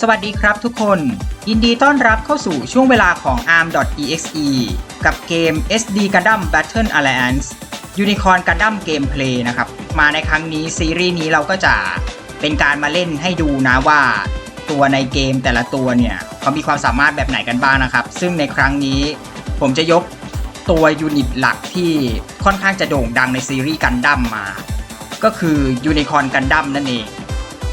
สวัสดีครับทุกคน ยินดีต้อนรับเข้าสู่ช่วงเวลาของ arm.exe กับเกม SD Gundam Battle Alliance Unicorn Gundam Gameplay นะครับ มาในครั้งนี้ซีรีส์นี้เราก็จะเป็นการมาเล่นให้ดูนะว่า ตัวในเกมแต่ละตัวเนี่ยเขามีความสามารถแบบไหนกันบ้างนะครับ ซึ่งในครั้งนี้ผมจะยกตัวยูนิตหลักที่ค่อนข้างจะโด่งดังในซีรีส์กันดั้มมา ก็คือ Unicorn Gundam นั่นเอง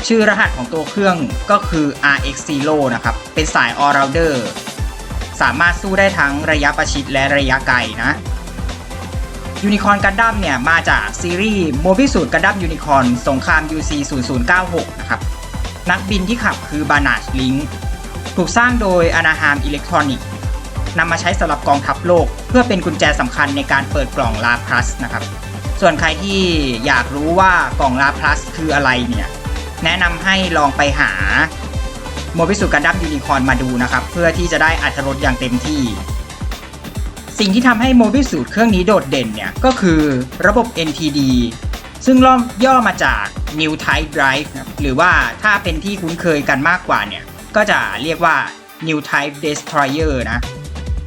ชื่อรหัสของตัวเครื่องก็คือ RX Zero นะครับ เป็นสาย All Rounder สามารถสู้ได้ทั้งระยะประชิดและระยะไกลนะ Unicorn Gundam เนี่ย มาจากซีรีส์โมบิสูตร Gundam Unicorn สงคราม UC 0096นะครับ นักบินที่ขับคือบานาชลิงถูกสร้างโดยอนาฮามอิเล็กทรอนิกส์นำมาใช้สำหรับกองทัพโลก เพื่อเป็นกุญแจสำคัญในการเปิดกล่องลาพลัสนะครับ ส่วนใครที่อยากรู้ว่ากล่องลาพลัสคืออะไรเนี่ย แนะนำให้ลองไปหาโมบิสุกันดั้มยูนิคอนมาดูนะครับ เพื่อที่จะได้อัตรสอย่างเต็มที่ สิ่งที่ทำให้โมบิสูตรเครื่องนี้โดดเด่นเนี่ยก็คือระบบ NTD ซึ่งล่อมย่อมาจาก New Type Drive หรือว่าถ้าเป็นที่คุ้นเคยกันมากกว่าเนี่ย ก็จะเรียกว่า New Type Destroyer นะ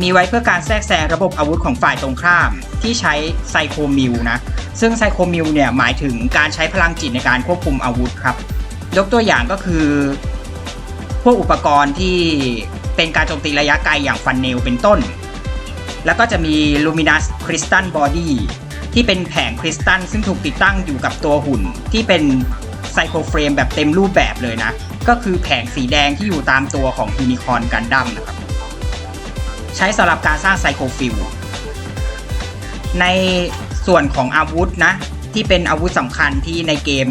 มีไว้เพื่อการแทรกแซงระบบอาวุธของฝ่ายตรงข้าม ที่ใช้ไซโคมิลนะ ซึ่งไซโคมิลเนี่ยหมายถึงการใช้พลังจิตในการควบคุมอาวุธครับ ยกตัวอย่างก็คือ พวกอุปกรณ์ที่เป็นการโจมตีระยะไกลอย่างฟันเนลเป็นต้น แล้วก็จะมี Luminous Crystal Body ที่เป็นแผงคริสตัลซึ่งถูกติดตั้งอยู่กับตัวหุ่น ที่เป็นไซโคเฟรมแบบเต็มรูปแบบเลยนะ ก็คือแผงสีแดงที่อยู่ตามตัวของยูนิคอนกันดั้มนะครับ ใช้สำหรับการสร้างไซโคฟิลในส่วนของอาวุธนะ ที่เป็นอาวุธสำคัญที่ในเกม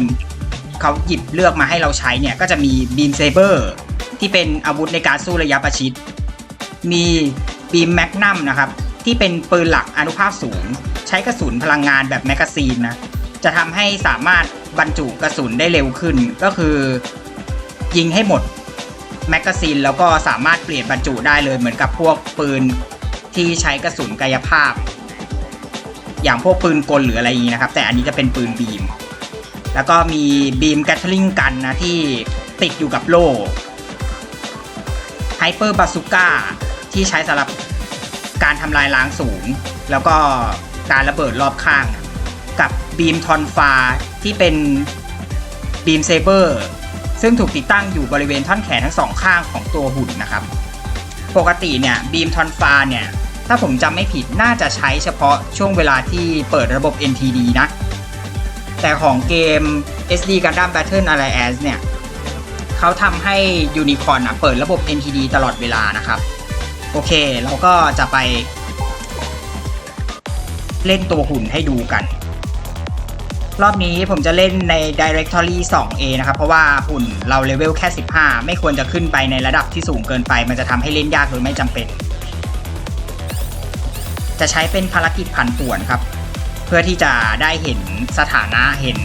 เขาหยิบเลือกมาให้เราใช้เนี่ยก็จะมีบีมเซเบอร์ที่เป็นอาวุธในการสู้ระยะประชิด มีบีมแมกนัมนะครับที่เป็นปืนหลักอนุภาพสูง ใช้กระสุนพลังงานแบบแมกกาซีนนะจะทำให้สามารถบรรจุกระสุนได้เร็วขึ้น ก็คือ ยิงให้หมดแมกกาซีนแล้วก็สามารถเปลี่ยนบรรจุได้เลยเหมือนกับพวกปืนที่ใช้กระสุนกายภาพ อย่างพวกปืนกลหรืออะไรอย่างนี้นะครับ แต่อันนี้จะเป็นปืนบีม แล้วก็มีบีมแกทเทอริงกันนะที่ติดอยู่กับโล่ไฮเปอร์บาซูก้าที่ใช้สำหรับการทำลายล้างศูนย์แล้วก็การระเบิดรอบข้าง กับบีมทอนฟาที่เป็นบีมเซเบอร์ซึ่งถูกติดตั้งอยู่บริเวณท่อนแขนทั้งสองข้างของตัวหุ่นนะครับ ปกติเนี่ยบีมทอนฟาเนี่ย ถ้าผมจำไม่ผิดน่าจะใช้เฉพาะช่วงเวลาที่เปิดระบบ NTD นะ แต่ของเกม SD Gundam Battle Alliance เนี่ยเขาทำให้ Unicorn นเปิดระบบ NTD ตลอดเวลานะครับ โอเค เราก็จะไป เล่นตัวหุ่นให้ดูกัน รอบนี้ผมจะเล่นใน Directory 2A นะครับ เพราะว่าหุ่นเราเลเวลแค่ 15 ไม่ควรจะขึ้นไปในระดับที่สูงเกินไป มันจะทำให้เล่นยากโดยไม่จำเป็น จะใช้เป็นภารกิจผันป่วนครับ เพื่อที่จะได้เห็นสถานะเห็น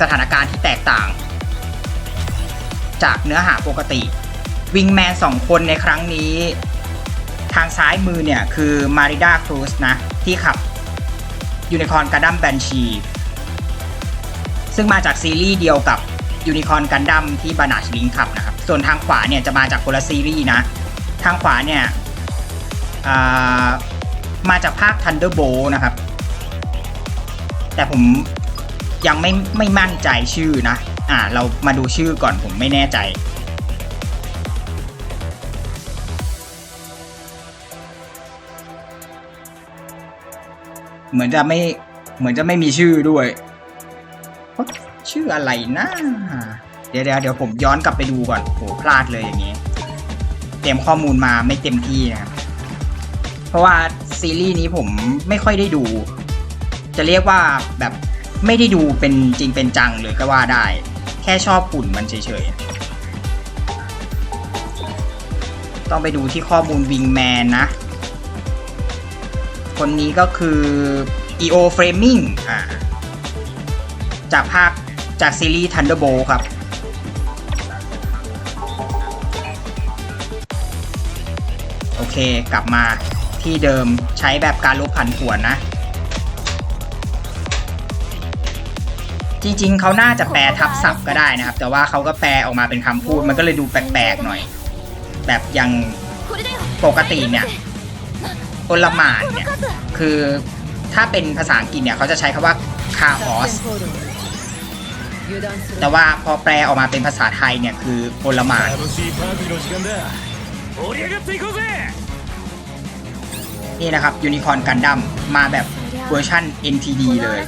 สถานการณ์ที่แตกต่าง จากเนื้อหาปกติวิงแมนสองคนในครั้งนี้ ทางซ้ายมือเนี่ยคือมาริดาครูสนะที่ขับยูนิคอร์นกันดั้มแบนชีซึ่งมาจากซีรีส์เดียวกับยูนิคอร์นกันดั้มที่บานาชลิงขับนะครับ ส่วนทางขวาเนี่ยจะมาจากคนละซีรีส์นะ ทางขวาเนี่ยมาจากภาค Thunderbolt นะครับ แต่ผมยังไม่ไม่มั่นใจชื่อนะ อ่า เรามาดูชื่อก่อนผมไม่แน่ใจ เหมือนจะไม่เหมือนจะไม่มีชื่อด้วย ชื่ออะไรนะเดี๋ยวเดี๋ยวเดี๋ยวผมย้อนกลับไปดูก่อนโหพลาดเลยอย่างงี้ เตรียมข้อมูลมาไม่เต็มที่นะครับ เพราะว่าซีรีส์นี้ผมไม่ค่อยได้ดู จะเรียกว่าแบบไม่ได้ดูเป็นจริงเป็นจังเลยก็ว่าได้ แค่ชอบหุ่นมันเฉยๆ ต้องไปดูที่ข้อมูลวิงแมนนะ คนนี้ก็คือ EO Framing อ่าจากภาคจากซีรีส์ Thunderbolt ครับโอเคกลับมาที่เดิมใช้แบบการลบผันผวนนะ จริงๆเขาน่าจะแปลทับศัพท์ก็ได้นะครับ แต่ว่าเขาก็แปลออกมาเป็นคำพูดมันก็เลยดูแปลกๆหน่อย แบบอย่างปกติเนี่ยโอลมานเนี่ยคือถ้าเป็นภาษาอังกฤษเนี่ยเขาจะใช้คำว่าคาออสแต่ว่าพอแปลออกมาเป็นภาษาไทยเนี่ยคือโอลมานนี่นะครับยูนิคอร์นกันดัมมาแบบ เวอร์ชัน NTD เลย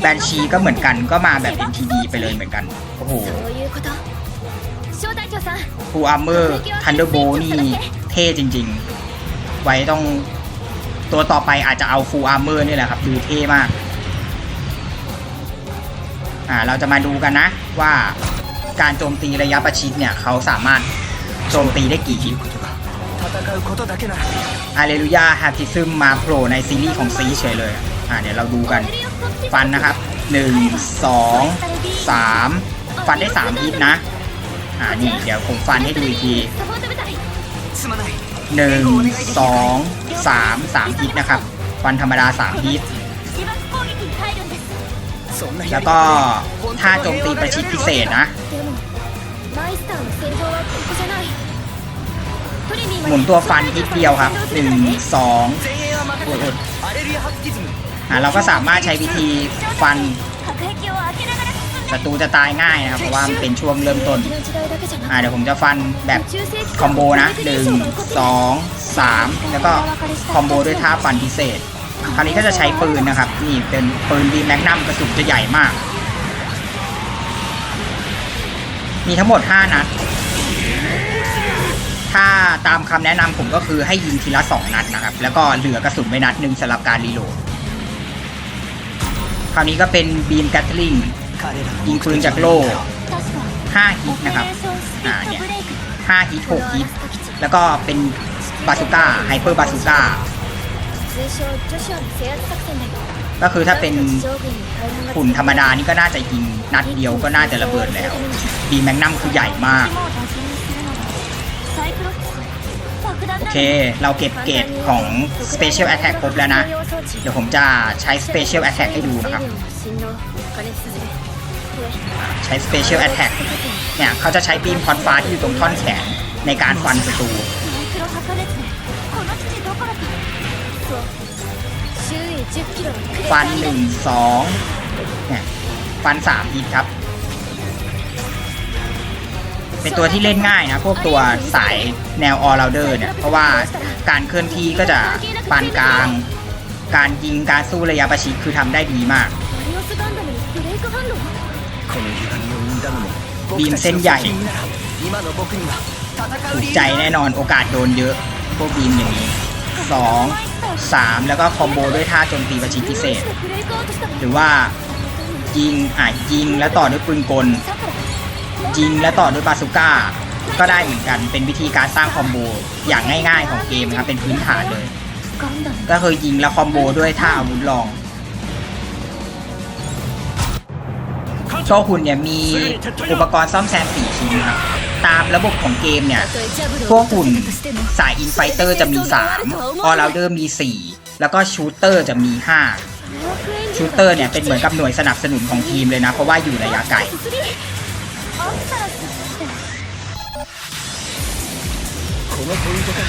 แบนชีก็เหมือนกันก็มาแบบ NTD ไปเลยเหมือนกัน โอ้โหฟูอาร์เมอร์ทันเดอร์โบนี่เท่จริงๆ ไว้ต้องตัวต่อไปอาจจะเอาฟูอาร์เมอร์นี่แหละครับ ดูเท่มาก อ่าเราจะมาดูกันนะว่าการโจมตีระยะประชิดเนี่ย เขาสามารถโจมตีได้กี่ อาเลลุยาฮาติซึมมาโผล่ในซีรีส์ของซีเฉยเลย อ่าเดี๋ยวเราดูกัน ฟันนะครับ 1 2 3 ฟันได้ 3 ฮิตนะ อ่านี่เดี๋ยวผมฟันให้ดูอีกที 1 2 3 3ฮิตนะครับ ฟันธรรมดา 3 ฮิตแล้วก็ถ้าโจมตีประชิดพิเศษนะ หมุนตัวฟันทิดเดียวครับหนึ่งสองอ่าเราก็สามารถใช้วิธีฟันศัตรูจะตายง่ายนะครับ เพราะว่าเป็นช่วงเริ่มต้นเดี๋ยวผมจะฟันแบบคอมโบนะหนึ่งสองสามแล้วก็คอมโบด้วยท่าฟันพิเศษ คราวนี้ก็จะใช้ปืนนะครับ นี่เป็นปืนดีแมกนัมกระสุนจะใหญ่มาก มีทั้งหมด 5 นัด ตามคำแนะนำผมก็คือให้ยิงทีละ 2 นัดนะครับ แล้วก็เหลือกระสุนไว้นัดหนึ่งสำหรับการรีโหลด คราวนี้ก็เป็นบีมแกตลิงยิงปืนจากโล่5ฮิตนะครับ อ่าเนี่ย5ฮิต6ฮิตแล้วก็เป็นบาสุก้าไฮเปอร์บาสุก้าก็คือถ้าเป็นขุนธรรมดานี่ก็น่าจะยิงนัดเดียวก็น่าจะระเบิดแล้วบีแมงนัมคือใหญ่มาก โอเค เราเก็บเกรดของ Special Attack ครบแล้วนะ เดี๋ยวผมจะใช้ Special Attack ให้ดูนะครับ ใช้ Special Attack เนี่ย เขาจะใช้บีมคอนฟ้าที่อยู่ตรงท่อนแขนในการฟันศัตรูฟัน1 2เนี่ยฟัน3ฮิตครับ เป็นตัวที่เล่นง่ายนะ พวกตัวสายแนวออลราเดอร์เนี่ย เพราะว่าการเคลื่อนที่ก็จะปานกลาง การยิงการสู้ระยะประชิดคือทำได้ดีมาก บีมเส้นใหญ่ถูกใจแน่นอนโอกาสโดนเยอะพวกบีมอย่างนี้สองสามแล้วก็คอมโบด้วยท่าโจมตีประชิดพิเศษ หรือว่ายิงอะยิงแล้วต่อด้วยปืนกล ยิงแล้วต่อด้วยบาซูก้า ก็ได้เหมือนกันเป็นวิธีการสร้างคอมโบอย่างง่ายๆของเกมนะครับเป็นพื้นฐานเลย ก็คือยิงแล้วคอมโบด้วยท่าอาวุธรองโชหุ่นเนี่ยมีอุปกรณ์ซ่อมแซม4ชิ้นครับตามระบบของเกมเนี่ย พวกหุ่นสายอินไฟเตอร์จะมี 3 ออล r เดอร์มี 4 แล้วก็ชูเตอร์จะมี 5 ชูเตอร์เนี่ยเป็นเหมือนกับหน่วยสนับสนุนของทีมเลยนะ เพราะว่าอยู่ระยะไกล のポイントか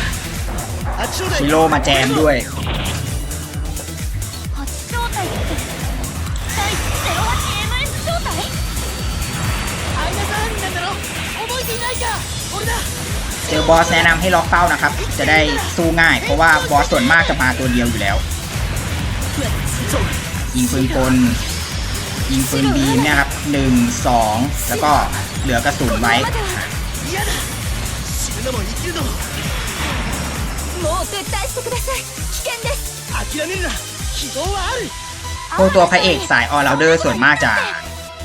あっちょうだい ชิโร่มาแจมด้วย 8招待って第 08MS 招待アイナさんなんだろ覚えていないか俺だ เจอบอสแนะนำให้ล็อกเป้านะครับ จะได้สู้ง่าย เพราะว่าบอสส่วนมากจะมาตัวเดียวอยู่แล้ว ยิงปืนกล ยิงปืนบีมเนี่ยครับหนึ่งสองแล้วก็เหลือกระสุนไว้ 嫌だ 死ぬのも生きるのももう撤退してください危険です諦めるな希望はある พวกตัวพระเอกสายออล r เดอร์ส่วนมากจะ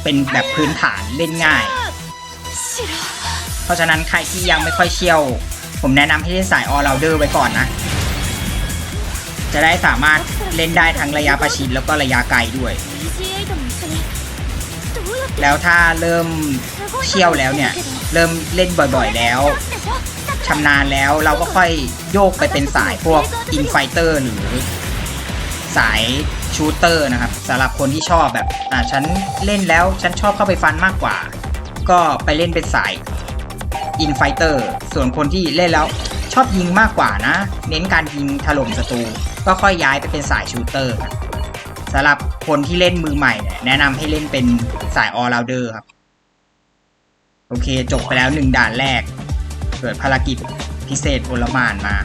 เป็นแบบพื้นฐานเล่นง่าย 白 เพราะฉะนั้นใครที่ยังไม่ค่อยเชี่ยว ผมแนะนำให้เล่นสายออล r เดอร์ไว้ก่อนนะ จะได้สามารถเล่นได้ทั้งระยะประชิดแล้วก็ระยะไกลด้วย BG8 も一緒にどうやって แล้วถ้าเริ่มเชี่ยวแล้วเนี่ย เริ่มเล่นบ่อยๆแล้วชำนาญแล้วเราก็ค่อยโยกไปเป็นสายพวกอินไฟเตอร์หรือสายชูเตอร์นะครับสำหรับคนที่ชอบแบบอ่าฉันเล่นแล้วฉันชอบเข้าไปฟันมากกว่า ก็ไปเล่นเป็นสายอินไฟเตอร์ส่วนคนที่เล่นแล้วชอบยิงมากกว่านะ เน้นการยิงถล่มศัตรูก็ค่อยย้ายไปเป็นสายชูเตอร์สำหรับคนที่เล่นมือใหม่ แนะนำให้เล่นเป็นสายออล o เดอร์ครับ โอเค จบไปแล้วหนึ่งด่านแรก เกิดภารกิจพิเศษโอลมานมา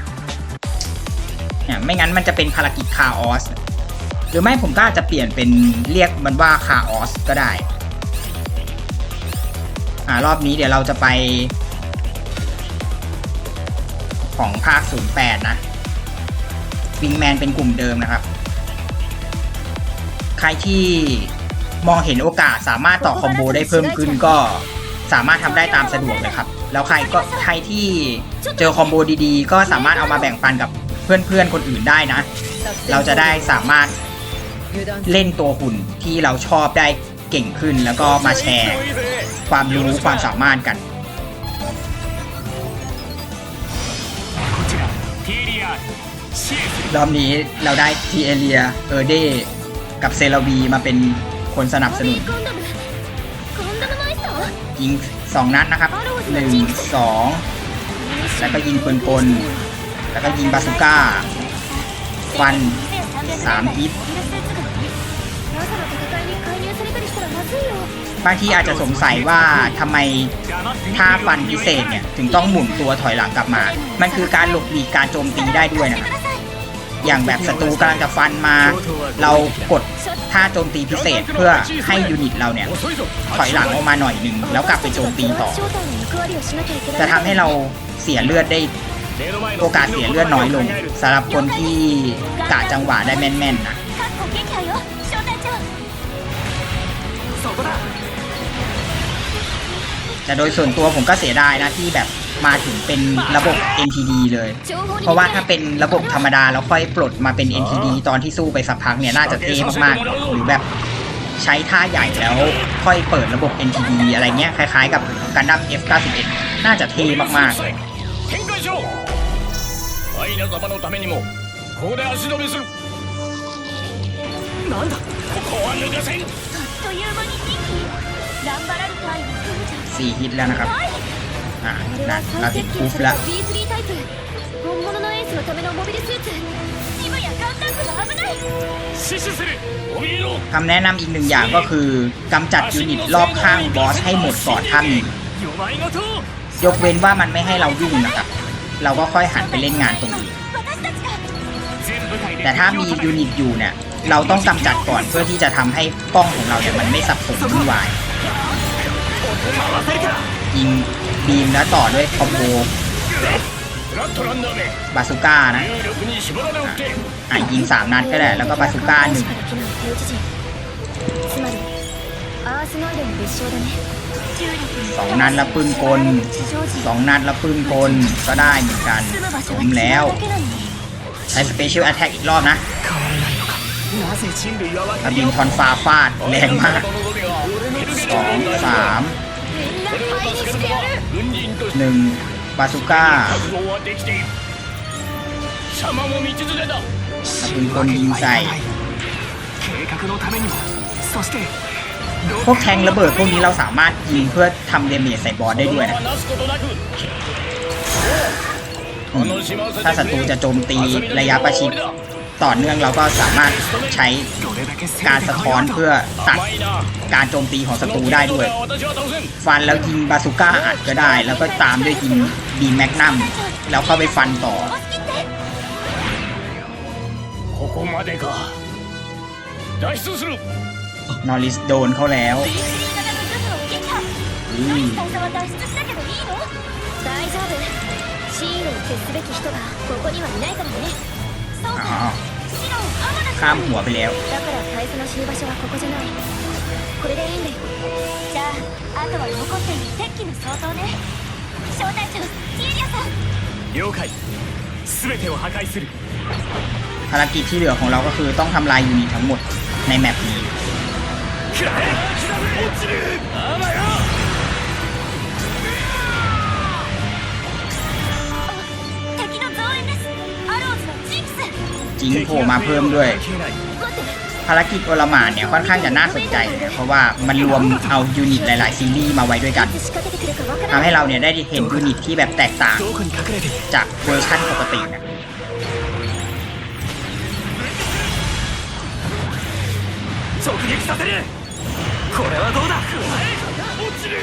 เนี่ยไม่งั้นมันจะเป็นภารกิจคาออสหรือไม่ผมก็อาจจะเปลี่ยนเป็นเรียกมันว่าคาออสก็ได้ อ่ารอบนี้เดี๋ยวเราจะไป ของภาค 08 นะวิงแมนเป็นกลุ่มเดิมนะครับ ใครที่มองเห็นโอกาสสามารถต่อคอมโบได้เพิ่มขึ้นก็ สามารถทำได้ตามสะดวกเลยครับ แล้วใครก็ใครที่เจอคอมโบดีๆ ก็สามารถเอามาแบ่งปันกับเพื่อนๆคนอื่นได้นะ เราจะได้สามารถเล่นตัวหุ่นที่เราชอบได้เก่งขึ้นแล้วก็มาแชร์ ความรู้ความสามารถกันรอบนี้เราได้ทีเอเลียเออเดกับเซลวีมาเป็นคนสนับสนุน ยิง 2 นัดนนะครับ 1 2 แล้วก็ยิงปืนกล แล้วก็ยิงบาสุก้า ฟัน3อิศบางทีอาจจะสงสัยว่าทำไมท่าฟันพิเศษเนี่ย ถึงต้องหมุนตัวถอยหลังกลับมา มันคือการหลบหลีกการโจมตีได้ด้วยนะอย่างแบบศัตรูกำลังจะฟันมา เรากด ท่าโจมตีพิเศษเพื่อให้ยูนิตเราเนี่ยถอยหลังออกมาหน่อยหนึ่งแล้วกลับไปโจมตีต่อ จะทำให้เราเสียเลือดได้โอกาสเสียเลือดน้อยลงสำหรับคนที่กะจังหวะได้แม่นๆนะแต่โดยส่วนตัวผมก็เสียดายนะที่แบบ มาถึงเป็นระบบ NTD เลย 情報に เพราะว่าถ้าเป็นระบบธรรมดาแล้วค่อยปลดมาเป็น NTD ตอนที่สู้ไปสักพักเนี่ยน่าจะเท่มากๆ หรือแบบใช้ท่าใหญ่แล้วค่อยเปิดระบบ NTD อะไรเงี้ยคล้ายๆกับกันดั้ม F91 น่าจะเท่มากๆเลย 展開しろアイナ様のためにもここで足止めするなんだここは抜かせんあっという間に2機頑張られたいのフージャ4ฮิตแล้วนะครับ อ่านั่นเรติดปุ๊บละคำแนะนำอีกหนึ่งอย่างก็คือกำจัดยูนิตรอบข้างบอสให้หมดก่อนท่านยกเว้นว่ามันไม่ให้เรายุ่งนะครับ เราก็ค่อยหันไปเล่นงานตรงอื่แต่ถ้ามียูนิตอยู่เนี่ย เราต้องกำจัดก่อนเพื่อที่จะทำให้ป้องของเราเนี่ยมันไม่สับสนวุ่นวาย ยิงบีมแล้วต่อด้วยคอมโบบาสุก้านะอะยิงสามนัดก็ได้ แล้วก็บาสุก้าหนึ่งสองนัดละปืนกลสองนัดละปืนกลก็ได้เหมือนกันผมแล้ว ใช้สเปเชียลแอตแทกอีกรอบนะบินทอนฟาฟาดแรงมากสองสาม หนึ่งบาสุก้าเป็นคนยิงใส่พวกแทงระเบิดพวกนี้เราสามารถยิงเพื่อทำเดเมจใส่บอสได้ด้วยนะถ้าศัตรูจะโจมตีระยะประชิด ต่อเนื่องเราก็สามารถใช้ どれだけ精 การสะท้อนเพื่อตัด 甘いな การโจมตีของศัตรูได้ด้วย 私は倒せん ฟันแล้วยิงบาซูก้าอัดก็ได้ แล้วก็ตามด้วยยิงบีแมกนัมแล้วเข้าไปฟันต่อ ここまでか脱出する นอริสโดนเขาแล้ว B3 型のジムを撃破 อืม 大佐は脱出しなければいいの大丈夫シールを消すべき人がここにはいないからねそう 大 อ๋อข้ามหัวไปแล้วภารกิจที่เหลือของเราก็คือต้องทำลายยูนิตทั้งหมดในแมปนี้ จิงโผล่มาเพิ่มด้วย 関係ない待って ภารกิจโอลหมานเนี่ยค่อนข้างจะน่าสนใจนะเพราะว่ามันรวมเอายูนิตหลาย ๆ ซีรีส์มาไว้ด้วยกัน いつ仕掛けてくるかわから ทำ ない ให้เราเนี่ยได้เห็นยูนิตที่แบบแตกต่าง どこに隠れてる จากเวอร์ชั่นปกตินะ 直撃させるこれはどうだ落ちる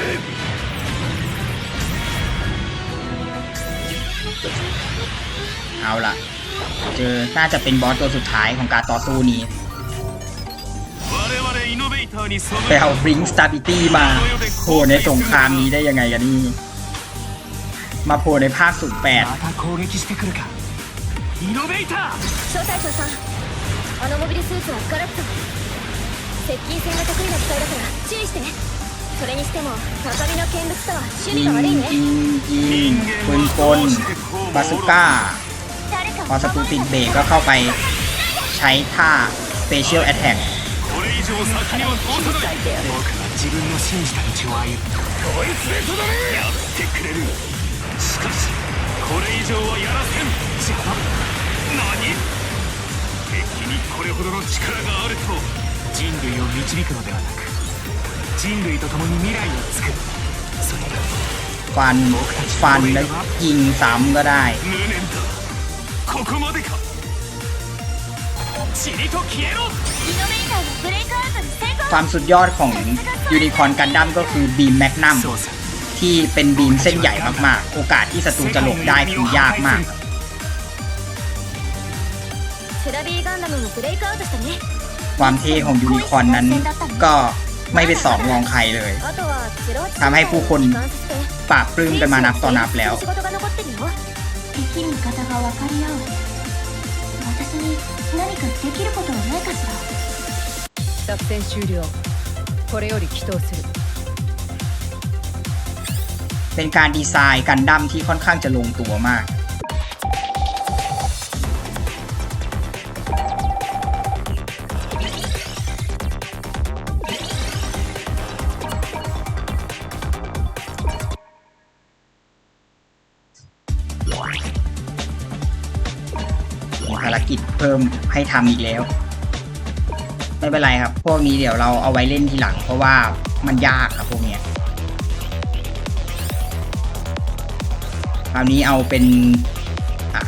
เอาล่ะ เจอน่าจะเป็นบอสตัวสุดท้ายของการต่อสู้นี้ไปเอาฟริงสตาบิตี้มาโผล่ในสงครามนี้ได้ยังไงกันนี่ มาโผล่ในภาคสุดแปด接近戦が得意な使いだから注意してねそれにして、 พ か อ を ศัตรู 守 ติด って เบรกก็เข้าไปใช้ท่า Special Attack これ以上先には通さない僕は自分の信じた道を歩むこいつでとどめやってくれるしかしこれ以上はやらせん邪魔何敵にこれほどの力があると人類を導くのではなく人類と共に未来を作るそれが ฟันฟันแล้วยิงซ้ำก็ได้ 無念だ ここまでか塵と消えろイノベーターがブレイクアウトに成功 ความสุดยอดของยูนิคอ r นกันดั้มก็คือบีมแมกนัม そうさ ที่เป็นบีมเส้นใหญ่มากๆ โอกาสที่ศัตรูจะหลบได้คือยากมาก セラビーガンダムもブレイクアウトしたね ความเท่ของยูนิคอ r นนั้นก็ไม่เป็นสองรองใครเลย あとはゼロทำให้ผู้คน ปราบปลื้มกันมานับต่อนับแล้ว 仕事が残ってるよ 敵味方が分かり合う私に何かできることはないかしら作戦終了これより起動する เป็นการดีไซน์กันดั้มที่ค่อนข้างจะลงตัวมาก เพิ่มให้ทำอีกแล้ว ไม่เป็นไรครับ พวกนี้เดี๋ยวเราเอาไว้เล่นทีหลัง เพราะว่ามันยากครับพวกเนี้ยคราวนี้เอาเป็นอะ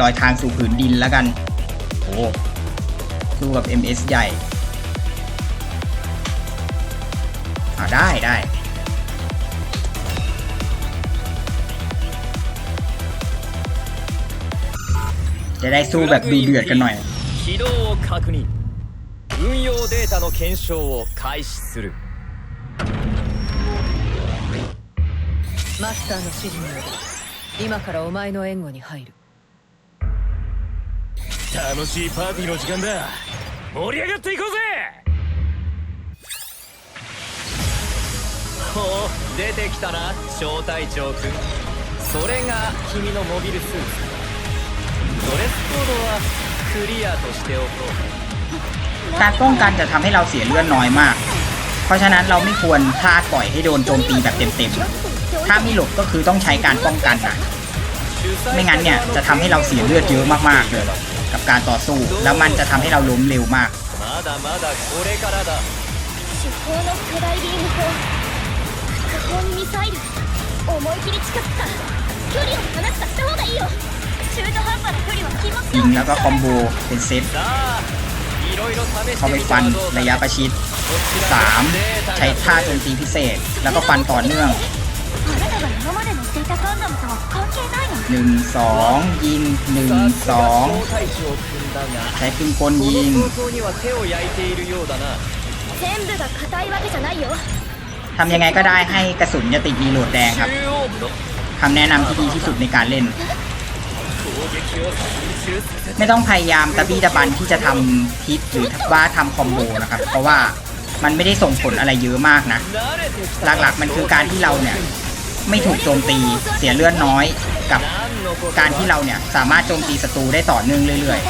รอยทางสู่ผืนดินแล้วกันโอ้สู้กับ MS ใหญ่อ่าได้ได้ จะได้สู้แบบดูเดือดกันหน่อย 起動を確認運用データの検証を開始するマスターの指示により今からお前の援護に入る楽しいパーティーの時間だ盛り上がっていこうぜおお出てきたな小隊長くんそれが君のモビルスーツ ドレスコードはクリアとしておこう การป้องกันจะทำให้เราเสียเลือดน้อยมาก เพราะฉะนั้นเราไม่ควรพลาดปล่อยให้โดนโจมตีแบบเต็มๆ ถ้าไม่หลบก็คือต้องใช้การป้องกันนะ 主催 ไม่งั้นเนี่ยจะทำให้เราเสียเลือดเยอะมากๆเลย กับการต่อสู้ แล้วมันจะทำให้เราล้มเร็วมาก まだまだこれからだ主砲の巨大ビーム砲火砲にミサイル思い切り近づくか距離を離すかした方がいいよ ยิงแล้วก็คอมโบเป็นเซตเข้าไปฟันระยะประชิด 3. ใช้ท่าโจมตีพิเศษ แล้วก็ฟันต่อเนื่อง 1 2 ยิง 1 2 ใช้ปืนกลยิงทำยังไงก็ได้ให้กระสุนจะติดมีโหลดแดงครับคำแนะนำที่ดีที่สุดในการเล่น ไม่ต้องพยายามตะบี้ตะบันที่จะทำทิปหรือว่าทำคอมโบนะครับ เพราะว่ามันไม่ได้ส่งผลอะไรเยอะมากนะ หลักๆมันคือการที่เราเนี่ยไม่ถูกโจมตีเสียเลือดน้อยกับการที่เราเนี่ยสามารถโจมตีศัตรูได้ต่อเนื่องเรื่อยๆ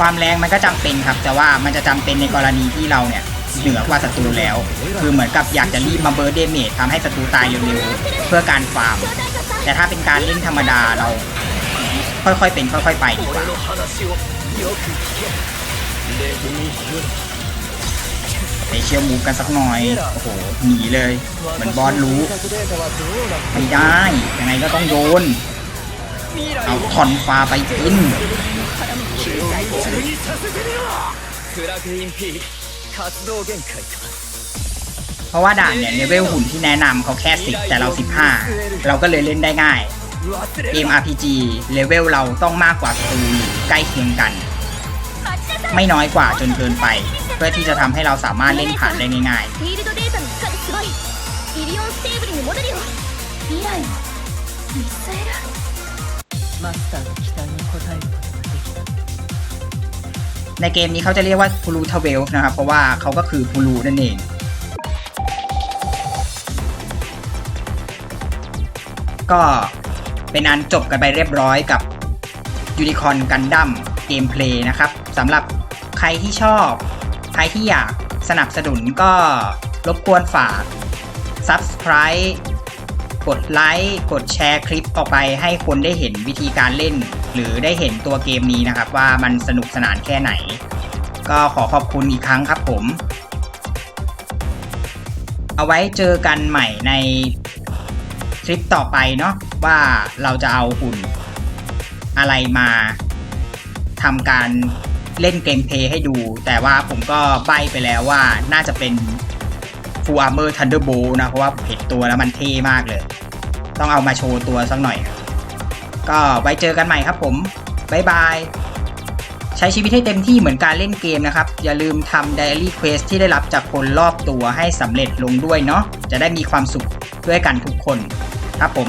ความแรงมันก็จำเป็นครับ แต่ว่ามันจะจำเป็นในกรณีที่เราเนี่ย เหนือกว่าศัตรูแล้ว คือเหมือนกับอยากจะรีบมาเบอร์เดเมจทำให้ศัตรูตายเร็วๆเพื่อการฟาร์ม แต่ถ้าเป็นการเล่นธรรมดาเรา ค่อยๆเป็นค่อยๆไปดีกว่าไปเชี่ยวมูฟกันสักหน่อย โอ้โห หนีเลย เหมือนบอลรู้ ไม่ได้ ยังไงก็ต้องโยน เอาถอนฟ้าไปกิน เพราะว่าด่านเนี่ยเลเวลหุ่นที่แนะนำเขาแค่สิบแต่เราสิบห้าเราก็เลยเล่นได้ง่ายเกม RPG เลเวลเราต้องมากกว่าศัตรูหรือใกล้เคียงกัน ไม่น้อยกว่าจนเกินไป เพื่อที่จะทำให้เราสามารถเล่นผ่านได้ง่ายๆ ในเกมนี้เขาจะเรียกว่าพูลูทเวลนะครับ เพราะว่าเขาก็คือพูลูนั่นเองก็เป็นอันจบกันไปเรียบร้อยกับ Unicorn Gundam Gameplay นะครับสำหรับใครที่ชอบ ใครที่อยากสนับสนุนก็รบกวนฝาก Subscribe กดไลค์ กดแชร์คลิปออกไปให้คนได้เห็นวิธีการเล่น หรือได้เห็นตัวเกมนี้นะครับว่ามันสนุกสนานแค่ไหน ก็ขอขอบคุณอีกครั้งครับผม เอาไว้เจอกันใหม่ในคลิปต่อไปเนาะว่าเราจะเอาหุ่นอะไรมาทำการเล่นเกมเพย์ให้ดู แต่ว่าผมก็ใบไปแล้วว่าน่าจะเป็น Full Armor Thunderbolt นะ เพราะว่าเห็นตัวแล้วมันเท่มากเลย ต้องเอามาโชว์ตัวสักหน่อย ก็ไว้เจอกันใหม่ครับผมบ๊ายบาย ใช้ชีวิตให้เต็มที่เหมือนการเล่นเกมนะครับ อย่าลืมทำ Diary Quest ที่ได้รับจากคนรอบตัวให้สำเร็จลงด้วยเนาะจะได้มีความสุขด้วยกันทุกคนครับผม